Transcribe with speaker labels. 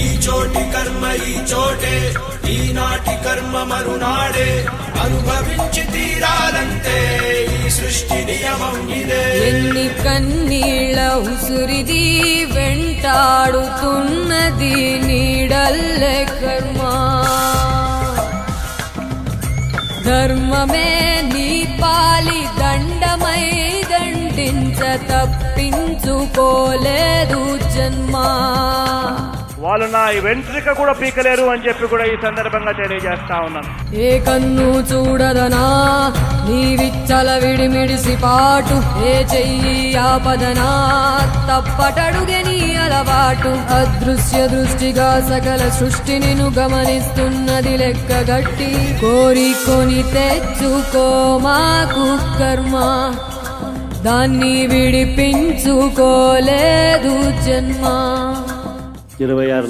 Speaker 1: ఈ చోటి కర్మ ఈ చోటే. ఈనాటి కర్మ మరునాడే. అనుభవించి తీరాలంటే ఈ సృష్టి నియమం ఇదే.
Speaker 2: ఎన్ని కన్నీళ్ళ ఉసురిది వెంటాడుతున్నది నీడల్లే కర్మ. ధర్మమే నీ పాలి దండమై దండించ తప్పించుకోలేదు జన్మా.
Speaker 3: వాళ్ళు నా వెంట్రిక కూడా పీకలేరు అని చెప్పి కూడా ఈ సందర్భంగా తెలియజేస్తా ఉన్నాను.
Speaker 2: ఏ కన్ను చూడదనా నీ విచ్చల విడిమిడిసి పాటు ఏ చెయ్యి ఆపదనా తప్పటడుగే నీ అలవాటు. అదృశ్య దృష్టిగా సకల సృష్టిని ను గమనిస్తున్నది లెక్కగట్టి కోరికొని తెచ్చుకో మాకు కర్మ దాన్ని విడిపించుకోలేదు జన్మ.
Speaker 4: ఇరవై ఆరు